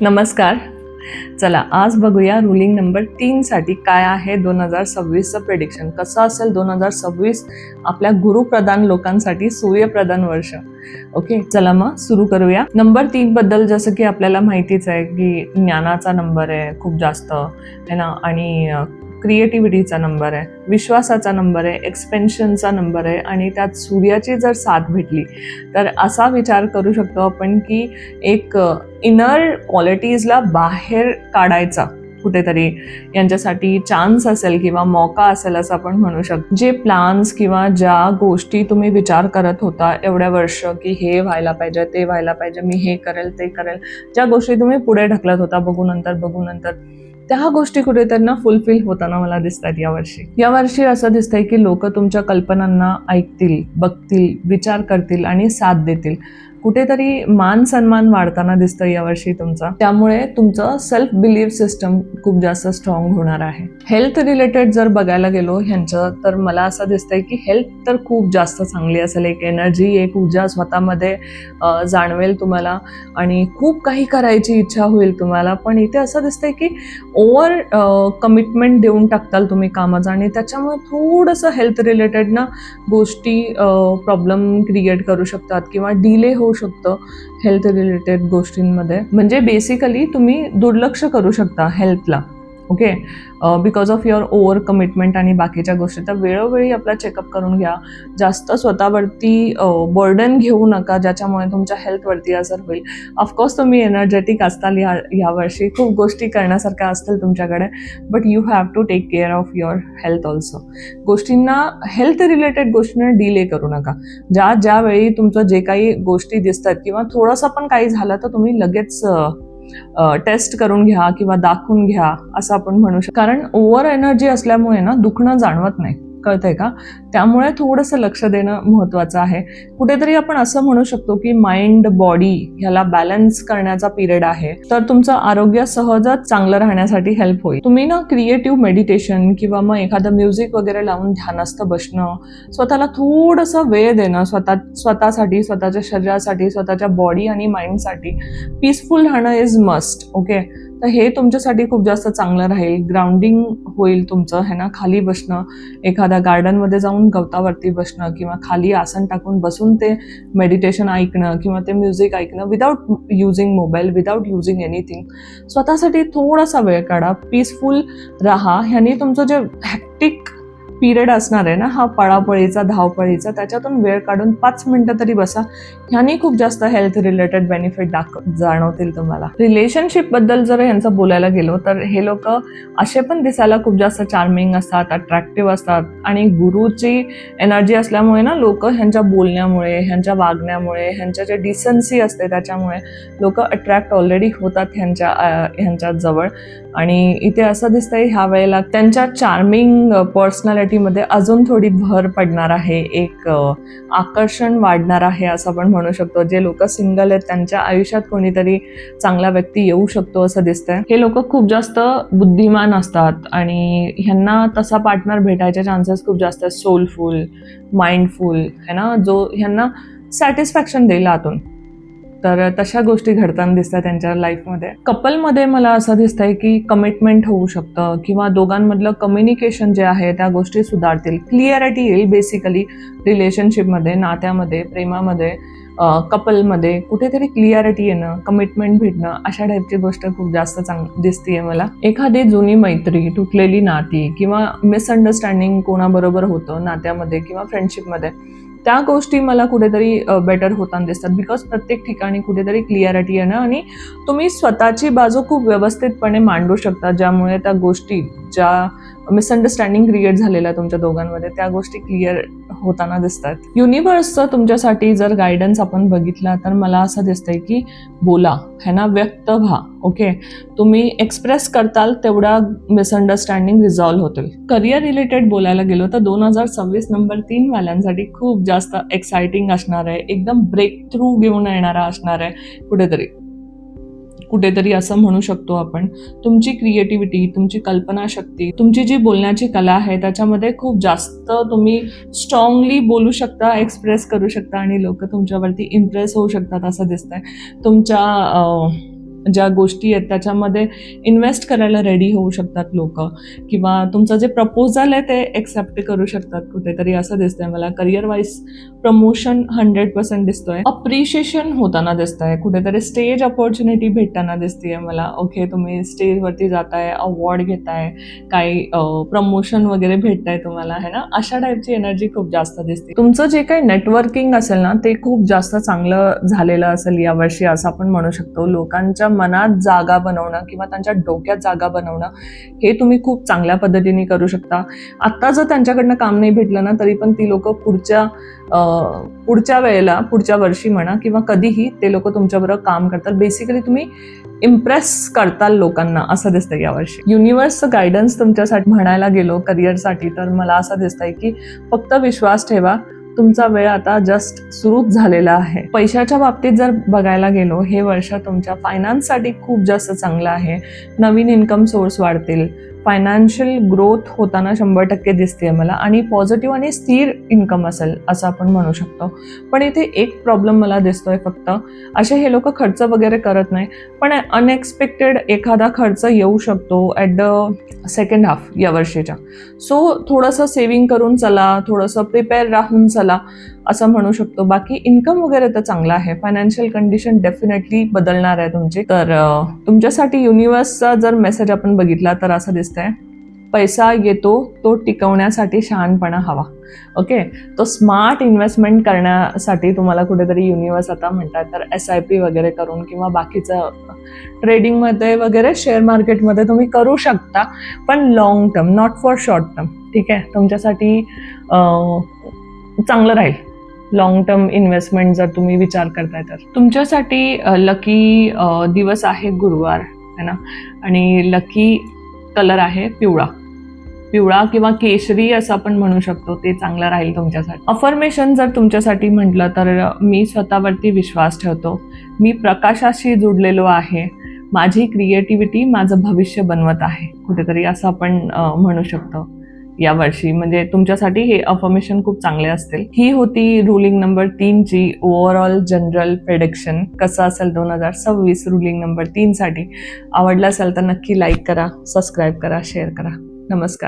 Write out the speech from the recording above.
नमस्कार. चला आज बघूया रुलिंग नंबर तीनसाठी काय आहे दोन हजार सव्वीसचं प्रेडिक्शन कसं असेल दोन हजार सव्वीस आपल्या गुरुप्रधान लोकांसाठी सूर्यप्रधान वर्ष? ओके चला मग सुरू करूया. नंबर तीन बद्दल जसं की आपल्याला माहितीच आहे की ज्ञानाचा नंबर आहे खूप जास्त है ना? आणि क्रिएटिव्हिटीचा नंबर आहे विश्वासाचा नंबर आहे एक्सपेन्शनचा नंबर आहे आणि त्यात सूर्याची जर साथ भेटली तर असा विचार करू शकतो आपण की एक इनर क्वालिटीजला बाहेर काढायचा कुठेतरी. यांच्यासाठी चान्स असेल किंवा मौका असेल असं आपण म्हणू शकतो. जे प्लान्स किंवा ज्या गोष्टी तुम्ही विचार करत होता एवढ्या वर्ष की हे व्हायला पाहिजे ते व्हायला पाहिजे मी हे करेल ते करेल ज्या गोष्टी तुम्ही पुढे ढकलत होता बघू नंतर बघू नंतर त्या गोष्टी कुठेतरी ना फुलफिल होताना मला दिसतात यावर्षी यावर्षी असं दिसतंय की लोक तुमच्या कल्पनांना ऐकतील बघतील विचार करतील आणि साथ देतील. कुठेतरी मान सन्मान वाढताना दिसतं यावर्षी तुमचा. त्यामुळे तुमचं सेल्फ बिलीव्ह सिस्टम खूप जास्त स्ट्रॉंग होणार आहे. हेल्थ रिलेटेड जर बघायला गेलो ह्यांचं तर मला असं दिसतंय की हेल्थ तर खूप जास्त चांगली असेल. एक एनर्जी एक ऊर्जा स्वतःमध्ये जाणवेल तुम्हाला आणि खूप काही करायची इच्छा होईल तुम्हाला. पण इथे असं दिसतंय की ओव्हर कमिटमेंट देऊन टाकताल तुम्ही कामाचं आणि त्याच्यामुळे थोडंसं हेल्थ रिलेटेड ना गोष्टी प्रॉब्लेम क्रिएट करू शकतात किंवा डिले हो होऊ शकतं हेल्थ रिलेटेड गोष्टींमध्ये. म्हणजे बेसिकली तुम्ही दुर्लक्ष करू शकता हेल्थला okay because of your over commitment आणि बाकीच्या गोष्टी तर वेळोवेळी आपला चेकअप करून घ्या. जास्त स्वतःवरती बर्डन घेऊ नका ज्याच्यामुळे तुमच्या हेल्थवरती असर होईल. ऑफकोर्स तुम्ही एनर्जेटिक असताल या यावर्षी खूप गोष्टी करण्यासारख्या असतील तुमच्याकडे but you have to take care of your health also गोष्टींना हेल्थ रिलेटेड गोष्टींना डिले करू नका. ज्या ज्यावेळी तुमचं जे काही गोष्टी दिसतात किंवा थोडंसं पण काही झालं तर तुम्ही लगेच टेस्ट करून घ्या किंवा दाखवून घ्या असं आपण म्हणू शकतो. कारण ओव्हर एनर्जी असल्यामुळे ना दुखणं जाणवत नाही. कळतंय का? त्यामुळे थोडंसं लक्ष देणं महत्त्वाचं आहे. कुठेतरी आपण असं म्हणू शकतो की माइंड बॉडी ह्याला बॅलन्स करण्याचा पिरियड आहे. तर तुमचं आरोग्य सहजच चांगलं राहण्यासाठी हेल्प होईल. तुम्ही ना क्रिएटिव्ह मेडिटेशन किंवा मग एखादं म्युझिक वगैरे लावून ध्यानस्थ बसणं स्वतःला थोडंसं वेळ देणं स्वतः स्वतःसाठी स्वतःच्या शरीरासाठी स्वतःच्या बॉडी आणि माइंडसाठी पीसफुल राहणं इज मस्ट ओके तर हे तुमच्यासाठी खूप जास्त चांगलं राहील. ग्राउंडिंग होईल तुमचं है ना? खाली बसणं एखाद्या गार्डनमध्ये जाऊन गवतावरती बसणं किंवा खाली आसन टाकून बसून ते मेडिटेशन ऐकणं किंवा ते म्युझिक ऐकणं without using mobile without using anything स्वतःसाठी थोडासा वेळ काढा पीसफुल राहा. ह्यानी तुमचं जे हॅक्टिक पिरियड असणार आहे ना हा पळापळीचा धावपळीचा त्याच्यातून वेळ काढून पाच मिनटं तरी बसा. ह्यानी खूप जास्त हेल्थ रिलेटेड बेनिफिट दाख जाणवतील तुम्हाला. रिलेशनशिपबद्दल जर यांचं बोलायला गेलो तर हे लोक असे पण दिसायला खूप जास्त चार्मिंग असतात अट्रॅक्टिव्ह असतात. आणि गुरुची एनर्जी असल्यामुळे ना लोक ह्यांच्या बोलण्यामुळे ह्यांच्या वागण्यामुळे ह्यांच्या जे डिसन्सी असते त्याच्यामुळे लोक अट्रॅक्ट ऑलरेडी होतात ह्यांच्या ह्यांच्या जवळ. आणि इथे असं दिसतंय ह्या वेळेला त्यांच्या चार्मिंग पर्सनॅलिटीमध्ये अजून थोडी भर पडणार आहे एक आकर्षण वाढणार आहे असं आपण म्हणू शकतो. जे लोक सिंगल आहेत त्यांच्या आयुष्यात कोणीतरी चांगला व्यक्ती येऊ शकतो असं दिसतंय. हे लोक खूप जास्त बुद्धिमान असतात आणि ह्यांना तसा पार्टनर भेटायचे चान्सेस खूप जास्त आहेत. सोलफुल माइंडफुल है ना? जो ह्यांना सॅटिस्फॅक्शन देईल आतून. तर तशा गोष्टी घडताना दिसतात त्यांच्या लाईफमध्ये कपलमध्ये मला असं दिसतंय की कमिटमेंट होऊ शकतं किंवा दोघांमधलं कम्युनिकेशन जे आहे त्या गोष्टी सुधारतील. क्लिअरिटी येईल बेसिकली रिलेशनशिपमध्ये नात्यामध्ये प्रेमामध्ये कपलमध्ये कुठेतरी क्लिअरिटी येणं कमिटमेंट भेटणं अशा टाईपची गोष्ट खूप जास्त चांग दिसतीये मला. एखादी जुनी मैत्री तुटलेली नाती किंवा मिसअंडरस्टँडिंग कोणाबरोबर होतं नात्यामध्ये किंवा फ्रेंडशिपमध्ये त्या गोष्टी मला कुठेतरी बेटर होताना दिसतात. बिकॉज प्रत्येक ठिकाणी कुठेतरी क्लिअरिटी येणं आणि तुम्ही स्वतःची बाजू खूप व्यवस्थितपणे मांडू शकता ज्यामुळे त्या गोष्टी ज्या मिसअंडरस्टँडिंग क्रिएट झालेला तुमच्या दोघांमध्ये त्या गोष्टी क्लिअर होताना दिसतात. युनिव्हर्सचं तुमच्यासाठी जर गायडन्स आपण बघितला तर मला असं दिसतंय की बोला है ना? व्यक्त व्हा ओके तुम्ही एक्सप्रेस करताल तेवढा मिसअंडरस्टँडिंग रिझॉल्व्ह होतील. करिअर रिलेटेड बोलायला गेलो तर दोन हजार सव्वीस नंबर तीन वाल्यांसाठी खूप जास्त एक्साइटिंग असणार आहे. एकदम ब्रेक थ्रू घेऊन येणारा असणार आहे कुठेतरी. कुठेतरी असं म्हणू शकतो आपण. तुमची क्रिएटिव्हिटी तुमची कल्पनाशक्ती तुमची जी बोलण्याची कला आहे त्याच्यामध्ये खूप जास्त तुम्ही स्ट्रॉंगली बोलू शकता एक्सप्रेस करू शकता आणि लोक तुमच्यावरती इम्प्रेस होऊ शकतात असं दिसतंय. तुमच्या ज्या गोष्टी आहेत त्याच्यामध्ये इन्व्हेस्ट करायला रेडी होऊ शकतात लोक. किंवा तुमचं जे प्रपोजल आहे ते एक्सेप्ट करू शकतात कुठेतरी असं दिसतंय मला. Career wise promotion hundred percent दिसतोय. अप्रिशिएशन होताना दिसतंय. कुठेतरी स्टेज अपॉर्च्युनिटी भेटताना दिसतीये मला. ओके तुम्ही स्टेजवरती जाताय अवॉर्ड घेताय काही प्रमोशन वगैरे भेटताय तुम्हाला है ना? अशा टाईपची एनर्जी खूप जास्त दिसते. तुमचं जे काही नेटवर्किंग असेल ना ते खूप जास्त चांगलं झालेलं असेल यावर्षी असं आपण म्हणू शकतो. लोकांच्या मनात जागा बनवणं किंवा त्यांच्या डोक्यात जागा बनवणं हे तुम्ही खूप चांगल्या पद्धतीने करू शकता. आत्ता जर त्यांच्याकडनं काम नाही भेटलं ना तरी पण ती लोक पुढच्या पुढच्या वेळेला पुढच्या वर्षी म्हणा किंवा कधीही ते लोक तुमच्याबरोबर काम करतात. बेसिकली तुम्ही इम्प्रेस करताल लोकांना असं दिसतं यावर्षी युनिवर्सचं गायडन्स तुमच्यासाठी म्हणायला गेलो करिअरसाठी तर मला असं दिसतंय की फक्त विश्वास ठेवा. तुमचा वेळ आता जस्ट सुरूच झालेला आहे. पैशाच्या बाबतीत जर बघायला गेलो हे वर्ष तुमच्या फायनान्ससाठी खूप जास्त चांगलं आहे. नवीन इन्कम सोर्स वाढतील. फायनान्शियल ग्रोथ होताना शंभर टक्के दिसते मला. आणि पॉझिटिव्ह आणि स्थिर इन्कम असेल असं आपण म्हणू शकतो. पण इथे एक प्रॉब्लेम मला दिसतोय फक्त. असे हे लोक खर्च वगैरे करत नाही पण अनएक्सपेक्टेड एखादा खर्च येऊ शकतो ॲट द सेकंड हाफ या वर्षीच्या. सो थोडंसं सेविंग करून चला थोडंसं प्रिपेअर राहून चला. असं म्हणू शकतो. बाकी इन्कम वगैरे तर चांगला आहे. फायनान्शियल कंडिशन डेफिनेटली बदलणार आहे तुमची. तर तुमच्यासाठी युनिवर्सचा जर मेसेज आपण बघितला तर असं दिसतंय. पैसा येतो तो टिकवण्यासाठी शहाणपणा हवा. ओके तो स्मार्ट इन्व्हेस्टमेंट करण्यासाठी तुम्हाला कुठेतरी युनिवर्स आता म्हणतात. तर एस आय पी वगैरे करून किंवा बाकीचं ट्रेडिंगमध्ये वगैरे शेअर मार्केटमध्ये तुम्ही करू शकता. पण long term not for short term ठीक आहे? तुमच्यासाठी चांगलं राहील. लॉंग टर्म इन्व्हेस्टमेंट जर तुम्ही विचार करताय तर. तुमच्यासाठी लकी दिवस आहे गुरुवार है ना? आणि लकी कलर आहे पिवळा. पिवळा किंवा केशरी असं आपण म्हणू शकतो ते चांगलं राहील तुमच्यासाठी. अफर्मेशन जर तुमच्यासाठी म्हटलं तर मी स्वतःवरती विश्वास ठेवतो. मी प्रकाशाशी जुडलेलो आहे. माझी क्रिएटिव्हिटी माझं भविष्य बनवत आहे. कुठेतरी असं आपण म्हणू शकतो. या वर्षी. म्हणजे तुमच्यासाठी हे अफर्मेशन खूप चांगले असतील. ही होती रुलिंग नंबर तीनची ओव्हरऑल जनरल प्रेडिक्शन कसं असेल दोन हजार सव्वीस रुलिंग नंबर तीनसाठी आवडलं असेल तर नक्की लाईक करा सबस्क्राईब करा शेअर करा. नमस्कार.